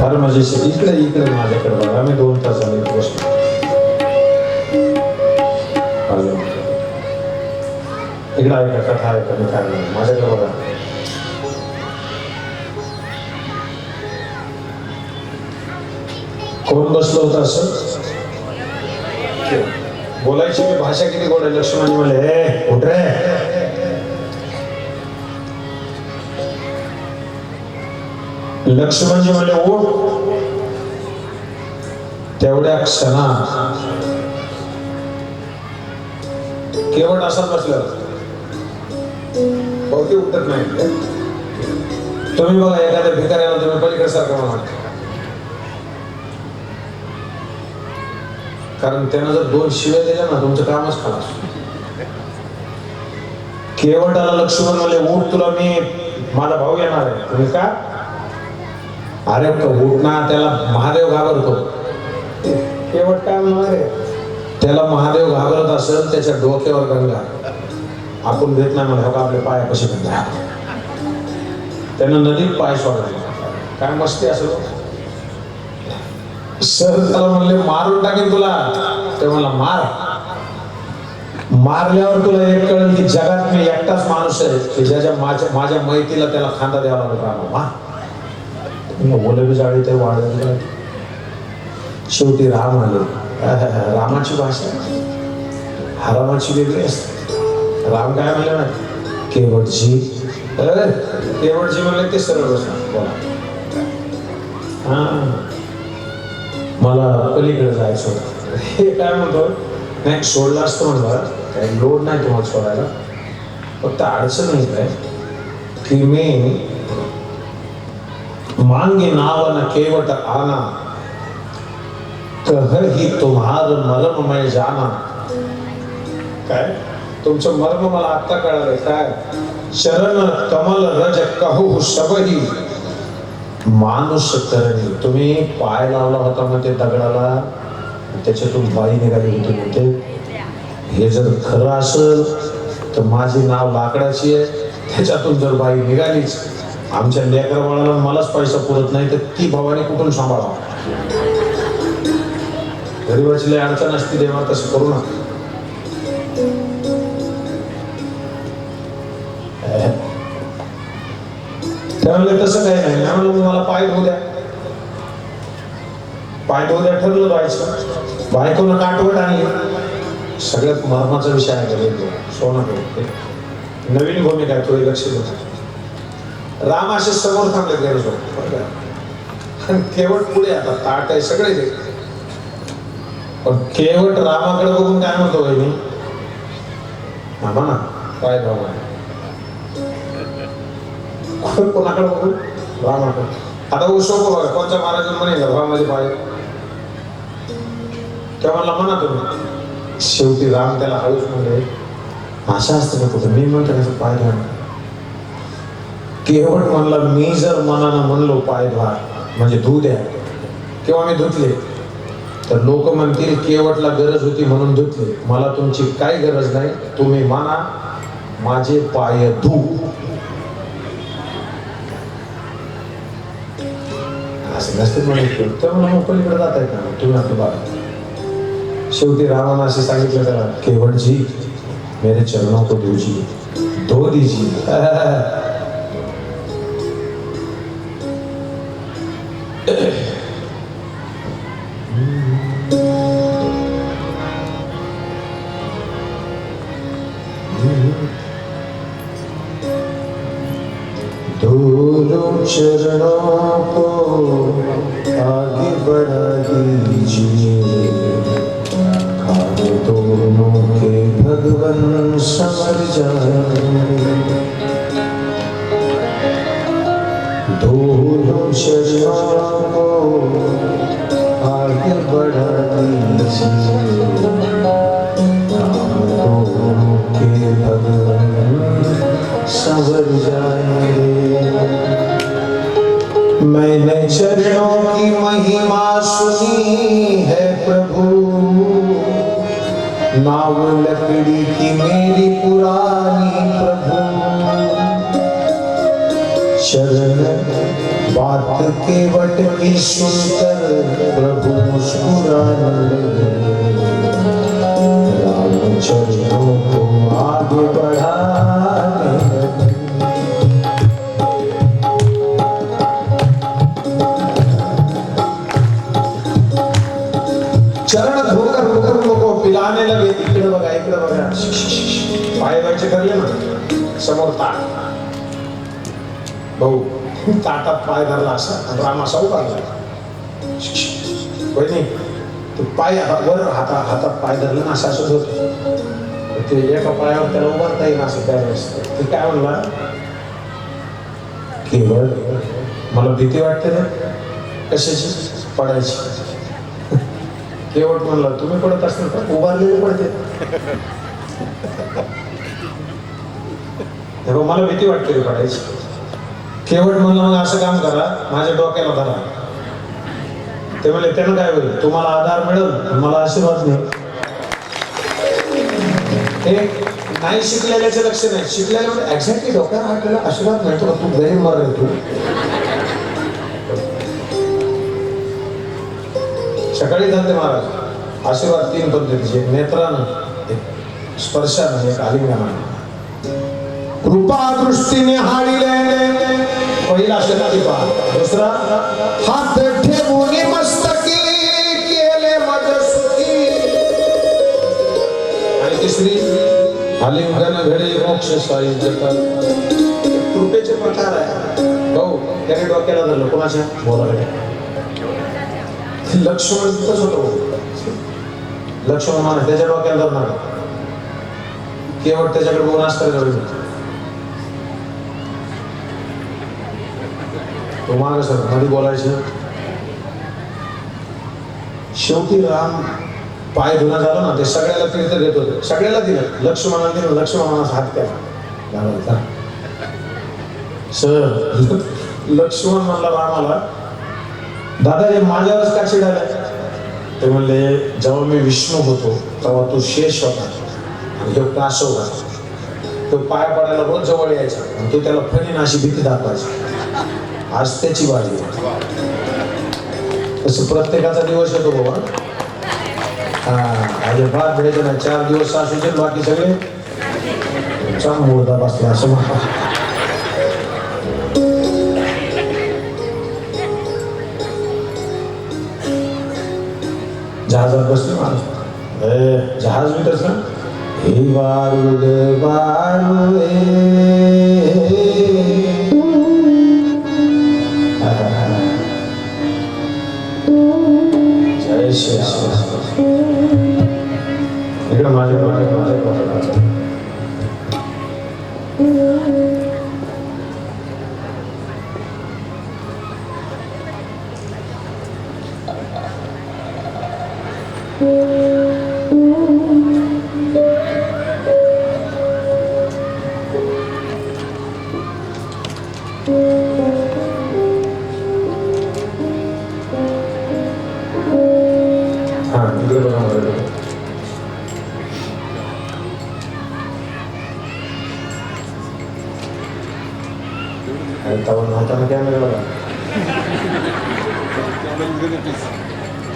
फार मजेशीर इकडे इकडे माझ्याकडे बघा. मी दोन तासाने बसलो इकडे ऐका कथा ऐका मी काय माझ्याकडे बघा. कोण बसलो होता असं? बोलायची मी भाषा किती गोड आहे. लक्ष्मण म्हणले हे कुठे लक्ष म्हणजे म्हणजे ओठ तेवढ्या क्षणात केवळ असं बसलं. बहुतेक उठत नाही. तुम्ही बघा एखाद्या भिकाऱ्याला तुम्ही पलीकडे सारखं म्हणा. कारण त्यानं जर दोन शिव्या दिल्या ना तुमचं कामच खलास केवटाला लक्ष्मण म्हणले ऊट तुला मी माझा भाऊ येणार आहे. तुम्ही का? अरे तो उठ ना त्याला महादेव घाबरतो. काय त्याला महादेव घाबरत असेल त्याच्या डोक्यावर गंगा आपण घेत नाही म्हणा का आपल्या पाया कशी गंगा त्यानं नदीत पाय सोडला. काय मस्ती असेल हो? सर त्याला म्हणले मारून टाकेन तुला. ते म्हणला मार. मारल्यावर तुला एक कळेल की जगात मी एकटाच माणूस आहे. की ज्याच्या माझ्या माझ्या मैतीला त्याला खांदा द्यावा लागत राहणार मार. ओले जाळी ते वाढले शेवटी राम आले. रामाची भाषा? हरामाची वेगळी असते. राम काय म्हणले ना? केवटजी. केवटजी म्हणले ते सरळ बोला. हा. मला पलीकडे जायचं होतं. हे काय म्हणतो? नाही सोडलं असतं म्हणलं काही लोड नाही तुम्हाला सोडायला. फक्त अडचण येत आहे की मी मांगे नाव केवट आना कहही तुम्हार मरम मैं जाना. काय? तुमचं मर्म मला आत्ता कळालंय. काय? शरण कमल रज कहू सबही माणूस करणे. तुम्ही पाय लावला होता मग ते दगडाला? त्याच्यातून बाई निघाली होती म्हणते. हे जर खरं असेल तर माझी नाव लाकडाची आहे. त्याच्यातून जर बाई निघालीच आमच्या लेकर बाळाला मलाच पैसा पुरत नाही तर ती भवानी कुठून सांभाळा गरीबाची लय अडचण असते देवा तसं करू नका. त्यामुळे तसं काही नाही. मी म्हणलं मला पाय धुऊ द्या. पाय धो द्या ठरलं बायचं बायकोनं काटवट आणली. सगळ्यात महत्त्वाचा विषय आहे सोनं नवीन भूमिका आहे थोडी लक्ष द्या राम असे समोर थांबले गैरसोबत केवट पुढे आता ताट आहे सगळे ते पण केवट रामाकडे बघून काय म्हणतो बहिणी मामा ना. पाय धावा कोणाकडे बघू रामाकडे. आता वो सोपं बघा. कोणत्या महाराजांना म्हणे रामाचे पाय. तेव्हा म्हणला म्हणा तुम्ही. शेवटी राम त्याला हळूच म्हणले असं असतं ना कुठं मी म्हणतो त्याचं पाय धुवा केवळ म्हणला मी जर मनानं म्हणलो पाय धुवा. म्हणजे धू द्या. किंवा मी धुतले. तर लोक म्हणतील केवटला गरज होती म्हणून धुतले. मला तुमची काय गरज नाही. तुम्ही माना माझे पाय धू. असं नसते म्हणे. तर म्हणून पलीकडे जात आहे का तुम्ही आपलं बाबा शेवटी रामानं असे सांगितलं त्याला केवटजी मेरे चरणों को देवजी धो दीजी दोनों चरणों को आगे बढ़ा दीजिए। खाने दोनों के भगवन समर जाए। दोनों चरणों संवर जाएँगे मैंने चरणों की महिमा सुनी है प्रभु। नाव लकड़ी की मेरी पुरानी प्रभु के वट की सुनकर प्रभु मुस्कुराने ताटात पाय धरला असा आणि राम असा उभारला होय नाही? तो पाय हा- वर हाता हातात पाय धरला ना असं असंच होत. ते एका पायावर त्याला उभारता येईल असं त्यावेळेस ते काय म्हणला? केवळ मला भीती वाटते ना. कशाची? पडायची. केवट म्हणलं तुम्ही पडत असताल तर उभारलेले पडते. हे मला भीती वाटते रे पडायची. केवट म्हणलं मग असं काम करा माझ्या डोक्याला धरा. ते म्हणले त्यानं काय होईल? तुम्हाला आधार मिळेल मला आशीर्वाद मिळेल. हे नाही शिकलेल्याचे लक्ष नाही. शिकलेल्या एक्झॅक्टली डोक्याला हात आशीर्वाद मिळतो का तू गरीब मर तू. सकाळी धरते महाराज. आशीर्वाद तीन पद्धतीचे. नेत्रानं एक स्पर्शानं एक आलिंगनानं. कृपा दृष्टीने हाडिले. पहिला शक्ती पहा. दुसरा हात ठेवून मस्तकी केले मज सुखी आणि तिसरी आलिंगन घडे मोक्ष साई जगत कृपेचे प्रकार आहे. हो त्याने डोक्याला धरलं. कोणाच्या? बोलायला. लक्ष्मण तिथंच होतो. लक्ष्मण म्हणा त्याच्या डोक्याला धरणार केवळ त्याच्याकडे दोन असतात तुम्हाला तो माग सर बोलायचं? शेवटी राम पाय धुणं झालं ना ते सगळ्याला तीर्थ देत होते. सगळ्याला दिलं. लक्ष्मणाला दिलं लक्ष्मणाला हात केला. सर लक्ष्मण म्हणला रामाला दादा हे माझ्यावरच का चिडायला? ते म्हणले जेव्हा मी विष्णू होतो तेव्हा तू शेष होता. आणि तो कासव होता. तो पाय पडायला रोज जवळ यायचा. आणि तू त्याला फणी अशी भीती दाखवायची. आज त्याची बाजू तसं प्रत्येकाचा दिवस येतो बाबा. हा अजिबात भेटायचं ना चार दिवस सासूचे बाकी सगळे. चांग मुर्दा बसला असं म्हणा. जहाजात बसलो माणूस. जहाज मी तसं. हे वारुड वारुळे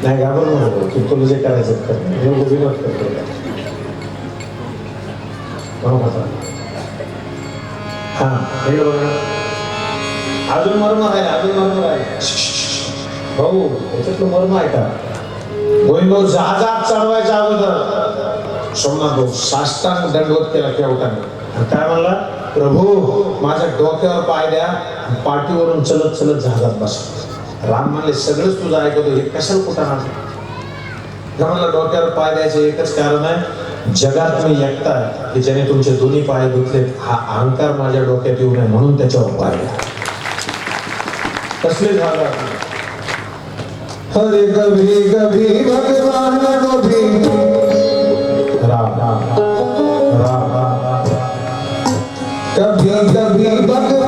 नाही घाबरू नको तू तुला जे करायचं ते कर मी उभी मत करतो आहे अजून आहे. भाऊ याच्यातलं मर्म आहे का? गोविंदभाऊ जहाजात चढवायच्या अगोदर. सोमनाथ भाऊ साष्टांग दंडवत केला केवटाने काय म्हणला? प्रभू माझ्या डोक्यावर पाय द्या पाठीवरून चलत चलत जहाजात बसा. राम म्हणले सगळंच तुझं ऐकतो हे कशाला कुठं राहतो म्हणलं डोक्यावर पाय द्यायचं एकच कारण आहे जगात मी एकटा की ज्याने तुमचे दोन्ही पाय धुतले हा अहंकार माझ्या डोक्यात येऊ नये म्हणून त्याच्यावर पाय द्या. कसले झालं हरे कभी कभी भगवान को भी। राम राम राम। कभी कभी भगवान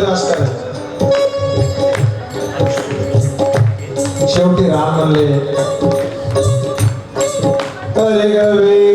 लक्ष्मणाला फक्त ते शेवटी राम म्हणले अरे गवे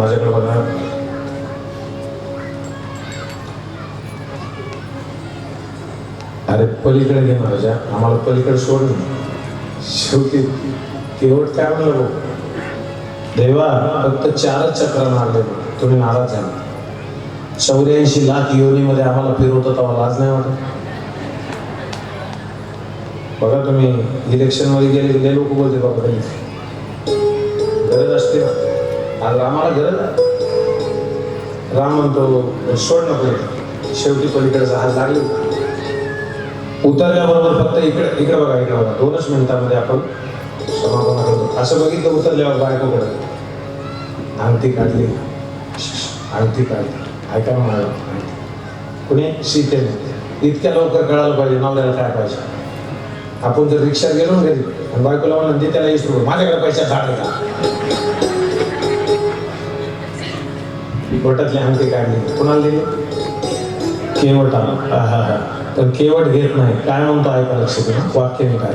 माझ्याकडे बघा अरे पलीकडे घे माझ्या आम्हाला पलीकडे सोड शेवटी केवळ काय म्हणलं भाऊ देवा फक्त चारच चक्र मारले. तुम्ही नाराज झाला. चौऱ्याऐंशी लाख योनीमध्ये आम्हाला फिरवत तेव्हा लाज नाही वाटत? बघा तुम्ही इलेक्शनमध्ये गेले गेले लोक बोलते बाबा गरज असते आज आम्हाला गरज राम म्हणतो सोड नको शेवटी पलीकडे जहाज लागले उतरल्याबरोबर फक्त इकडे इकडे बघा इकडे बघा. दोनच मिनिटांमध्ये आपण समाधान करतो. असं बघितलं उतरल्यावर बायकोकडे अंगठी काढली. अंगठी काढली. ऐका ना मला कुणी? सीतेने इतक्या लवकर कळायला पाहिजे नवऱ्याला काय पाहिजे? आपण जर रिक्षा गेलो घरी आणि बायकोला म्हणलं त्याला वीस माझ्याकडे पैसा झाड पोटातली अंगठी काढली. कुणाला दिली? केवट. आला पण केवट घेत नाही. काय म्हणतो ऐका लक्ष देऊन वाक्य मी काय?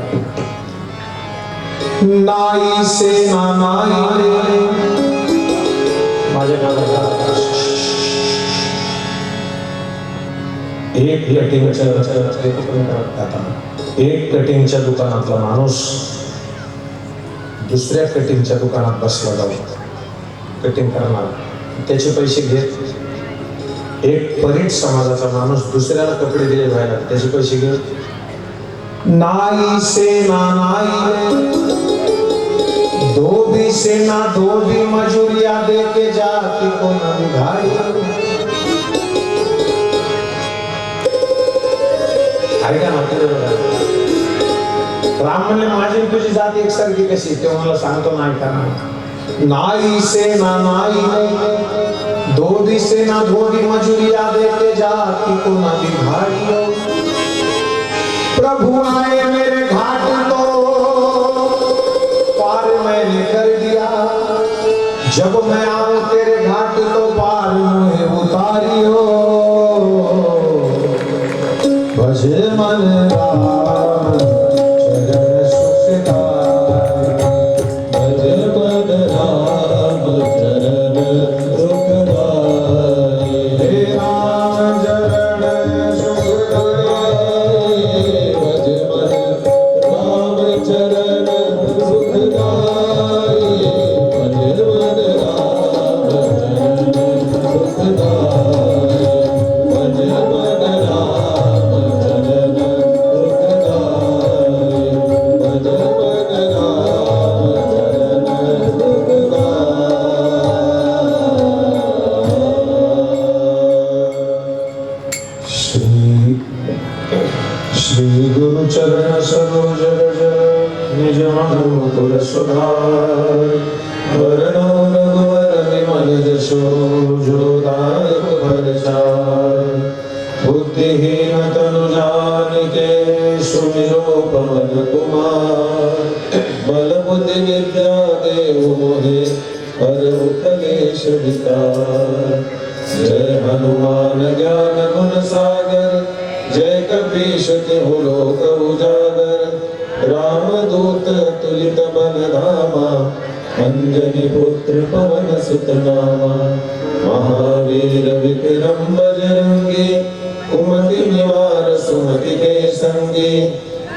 नाई से माझ्या एक कटिंगच्या एक कटिंगच्या दुकानातला माणूस दुसऱ्या कटिंगच्या दुकानात बसला जाऊ कटिंग करणार. त्याचे पैसे घेत एक परीट समाजाचा माणूस दुसऱ्याला कपडे दिले व्हायला त्याचे पैसे घेत. नाई से ना नाई धोबी से ना धोबी मजुरिया देके जाती को ना निभाई ऐका ना पुढे बघा. राम म्हणले माझी तुझी जात एकसारखी कशी? ते मला सांगतो नाही का नाई से ना नाई दो से ना धोरी मजुरिया देते जाति को ना दिखाइयो प्रभु आए मेरे घाट तो पार मैंने कर दिया। जब मैं आऊँ तेरे घाट सुमिरो पवन कुमार बल बुद्धि विद्या देव मोहे पर कलेश विकार जय हनुमान ज्ञान गुण सागर जय कपीश तिहु लोक उजागर राम तुलित बल धामा अंजनी पुत्र पवन सुत नामा महावीर विक्रम बजरंगी कुमति निवार सुमति के संगी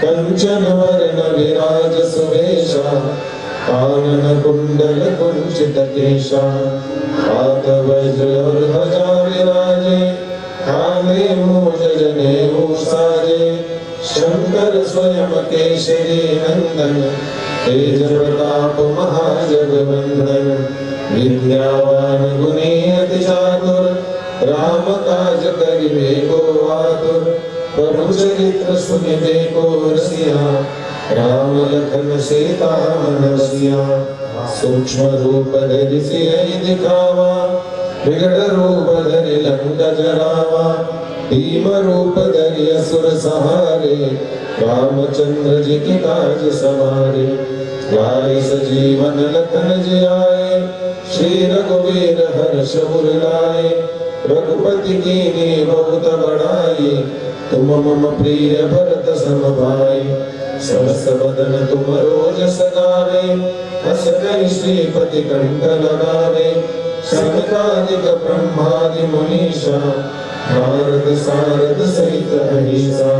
कंचन वरण विराज सुवेशा कानन कुंडल कुंचित केशा हाथ वज्र और ध्वजा विराजे काले मूज जने साजे शंकर स्वयं केशरी नंदन तेज प्रताप महाजगवंदन विद्यावान गुणी अति चातुर राम काज करिबे को आतुर प्रभु चरित्र सुनिबे को रसिया राम लखन सीता मन रसिया सूक्ष्म रूप धरि सियहि दिखावा विकट रूप धरि लंक जरावा भीम रूप धरि असुर सहारे रामचंद्र जी की काज सवारे लाए सजीवन लखन जी आए श्री रघुवीर हर्ष उर लाए रघुपति की बहुत बड़ाई तुम मम प्रिय भरत सम भाई सहस बदन तुम रोज सगावे हस कहि श्रीपति कंठ लगावे सनकादिक ब्रह्मादि मुनीषा नारद सारद सहित अहिसा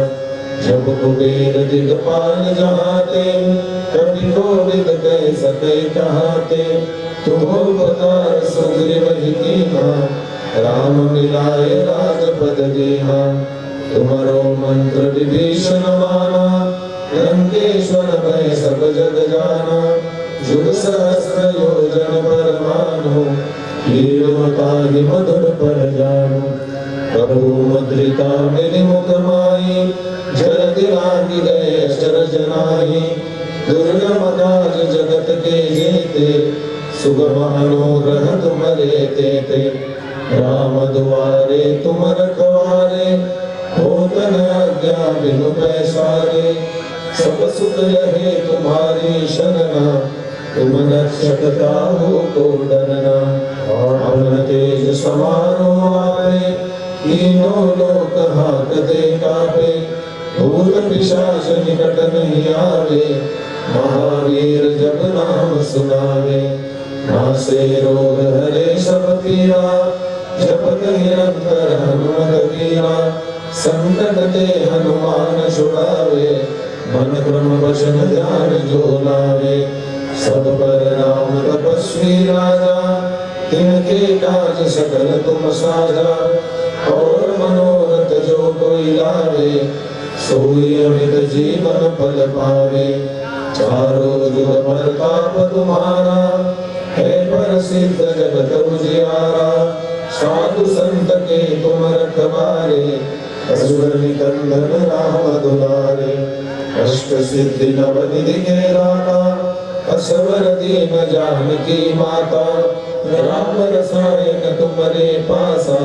जब कुबेर दिगपाल जहाते कवि कोविद कह सके कहाते तुम उपकार सुग्रीव ही राम मिलाए राजपद देहा। तुम्हारो मंत्र विभीषण माना लंकेश्वर भय सब जग जाना। जुग सहस्र योजन मधुर पर प्रभु मुद्रिका मुख माई जलति लागी गए दुर्गम काज जगत के जेते सुगम अनुग्रह तुम्हारे तेते। राम दुआरे तुम रखवारे होत न आज्ञा बिनु पैसारे सब सुख रहे तुम्हारी शरणा। तुम रक्षक काहू को डरना अमन तेज समारो आए तीनों लोक हाकते कापे। भूत पिशाच निकट नहीं आवे महावीर जब नाम सुनावे नासे रोग हरे सब पीरा जपत निरंतर हनुमत वीरा संकट ते हनुमान छुड़ावे मन क्रम वचन ध्यान जो लावे सब पर राम तपस्वी राजा तिनके काज सकल तुम साजा और मनोरथ जो कोई लावे सोई अमित जीवन फल पावे चारों जुग प्रताप तुम्हारा है प्रसिद्ध जगत उजियारा साधु संत के तुम रखवारे असुर निकंदन राम दुलारे अष्ट सिद्धि नव निधि के दाता असवर दीन जानकी माता राम रसायन तुम्हारे पासा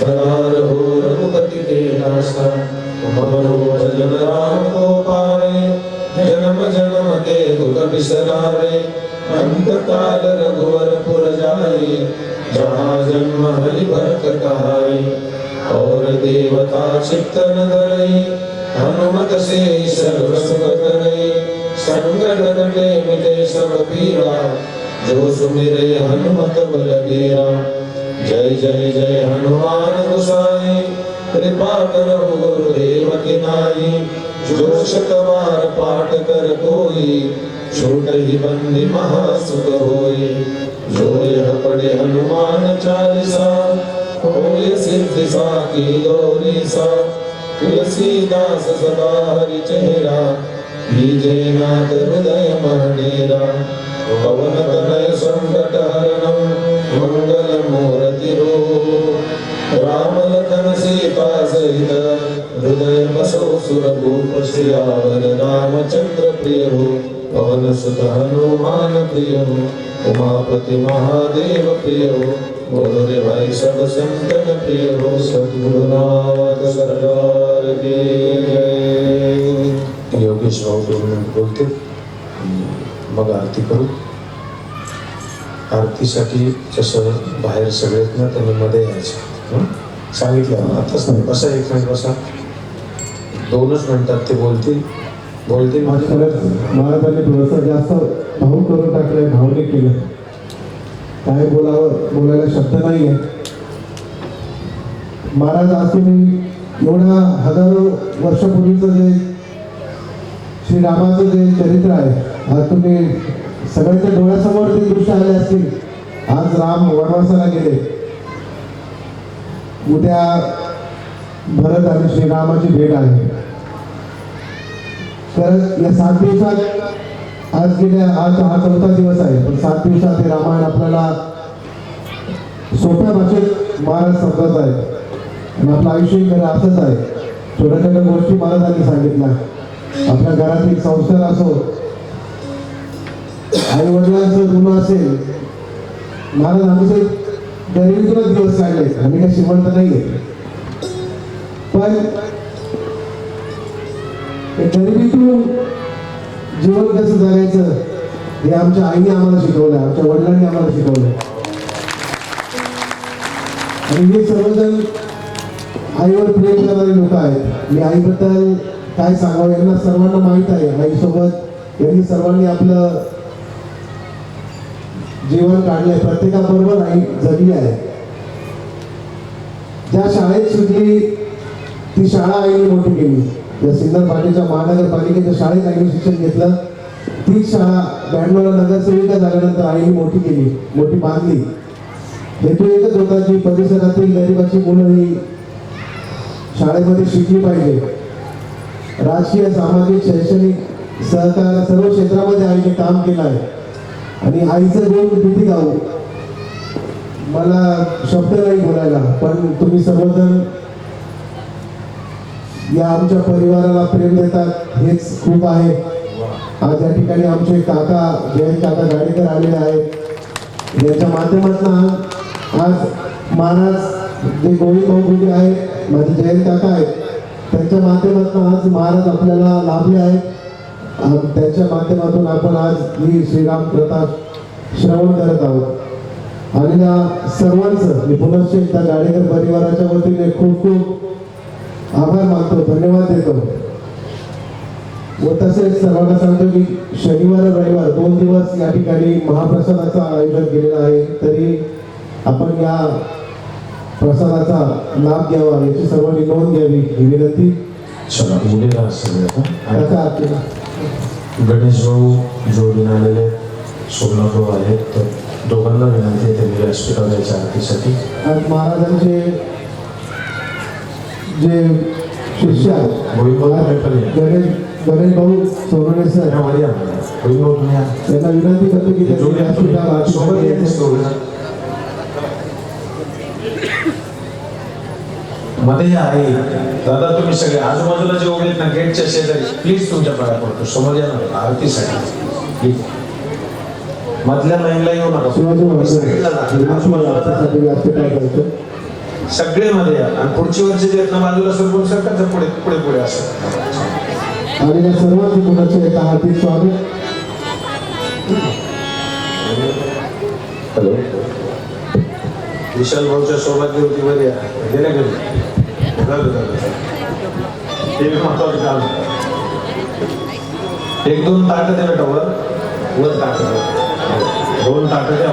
सदार हो रघुपति के नाशा तुम्हारो भजन राम को पाए जन्म जन्म के दुख बिसरारे अंत काल रघुवर पुर जाए जहाँ जन्म हरि भक्त कहाई और देवता चित्तन धरई हनुमत से सर्व सुख करई संकट कटे मिटे सब पीरा जो सुमिरे हनुमत बल बलबीरा जय जय जय हनुमान गोसाई कृपा करो गुरुदेव की नाई। जो शतवार पाठ कर कोई छोट ही बंदी महासुख होई। जो यह पढ़े हनुमान चालीसा होय सिद्धि साकी गौरी सा तुलसीदास सदा हरि चेहरा कीजे नाथ हृदय महडेरा पवन तनय संकट हरणम मंगल मूर्ति राम लखन सीता सहित हृदय बसो सुर भूप रामचंद्र प्रिय हो पवन सुत हनुमान प्रिय हो उमापति महादेव प्रिय हो बोलो रे भाई सब संतन प्रिय हो सद्गुरुनाथ सरकार की जय योगेश भाऊ दोन मिनिट बोलते मग आरती करू आरतीसाठी जसं बाहेर सगळेत ना त्यांनी मध्ये यायचं. सांगितलं आताच नाही बसा एक मिनिट बसा दोनच मिनिटात ते बोलतील. बोलतील. माझ्या म्हणजे खरंच महाराजांनी थोडंसं जास्त भाऊ करून टाकलंय भाऊने केलं. काय बोलावं बोलायला शब्द नाही आहे महाराज आज तुम्ही एवढ्या हजारो वर्षापूर्वीचं जे श्रीरामाचं जे चरित्र आहे आज तुम्ही सगळ्यांच्या डोळ्यासमोर ते दृश्य आले असतील. आज राम वनवासाला गेले. उद्या भरत आणि श्रीरामाची भेट आहे. तर या सात दिवसात आज गेल्या आज हा चौथा दिवस आहे पण सात दिवसात हे रामायण आपल्याला सोप्या भाषेत महाराज समजत आहे आणि आपलं आयुष्य खरं असंच आहे. छोट्या छोट्या गोष्टी महाराजांनी सांगितल्या. आपल्या घरातील संस्कार असो आई वडिलांचं ऋण असेल महाराज आमचे गरिबीतूनच दिवस काढले. आम्ही काही श्रीमंत नाही पण गरिबीतून जीवन कसं जगायचं हे आमच्या आईने आम्हाला शिकवलं आमच्या वडिलांनी आम्हाला शिकवलं. आणि हे सर्वजण आईवर प्रेम करणारे लोक आहेत. मी आईबद्दल काय सांगावं यांना सर्वांना माहीत आहे. आईसोबत यांनी सर्वांनी आपलं जीवन काढलंय. प्रत्येकाबरोबर आई जगली आहे. ज्या शाळेत शिकली ती शाळा आईने मोठी केली. या सिन्नर पाटीच्या महानगरपालिकेच्या शाळेत आईने शिक्षण घेतलं. तीच शाळा ब्याण्णवला नगरसेविका झाल्यानंतर आईने मोठी केली मोठी बांधली. हेतू एकच होता की परिसरातील गरिबाची मुलं ही शाळेमध्ये शिकली पाहिजे. राजकीय सामाजिक शैक्षणिक सहकार सर्व क्षेत्रामध्ये आईने काम केलं आहे. आणि आईचं गुण किती गाऊ मला शब्द नाही बोलायला पण तुम्ही सर्वजण या आमच्या परिवाराला प्रेम देतात हेच खूप आहे. आज या ठिकाणी आमचे काका जयंत काका गाडेकर आलेले आहेत. यांच्या माध्यमातून आज महाराज जे गोविंद भाऊ आहेत माझे जयंत काका आहेत त्यांच्या माध्यमातून आज महाराज आपल्याला लाभले आहेत. त्याच्या त्यांच्या माध्यमातून आपण आज ही श्रीराम प्रताप श्रवण करत आहोत. आणि या सर्वांचं मी पुनश्च एकदा गाडेकर परिवाराच्या वतीने खूप खूप आभार मानतो धन्यवाद देतो. व तसेच सर्वांना सांगतो की शनिवार रविवार दोन दिवस या ठिकाणी महाप्रसादाचं आयोजन केलेलं आहे. तरी आपण या प्रसादाचा लाभ घ्यावा याची सर्वांनी नोंद घ्यावी ही विनंती. गणेश भाऊ जोडून आलेले सोमनाथ भाऊ आहेत तर दोघांना विनंती आहे त्यांनी व्यासपीठावर यायच्या आरतीसाठी. महाराजांचे जे शिष्य आहेत. गणेश गणेश भाऊ सोनवणे सर. या मध्ये या. गोविंद भाऊ तुम्ही या. त्यांना विनंती करतो की. मध्ये आहे दादा तुम्ही सगळे आजूबाजूला जे उभे ना गेटच्या शेजारी प्लीज तुमच्या पाया पडतो. समोर या ना आरतीसाठी. मधल्या लाईनला येऊ नका. शिवाजी साईडला जा. महाराजांसाठी व्यासपीठ आहे त्यांचं. सगळे मध्ये या. आणि पुढची वर्षी जे आहेत ना बाजूला सरकून सरकार पुढे पुढे पुढे असं. आणि या सर्वांचे पुन्हा एक हार्दिक स्वागत. हॅलो. विशाल भाऊच्या सौभाग्य होती बरी गेल्या घरी झालं झालं ते महत्वाचं काम एक दोन ताटं द्या बेटा वर वर ताटं दोन ताटं द्या.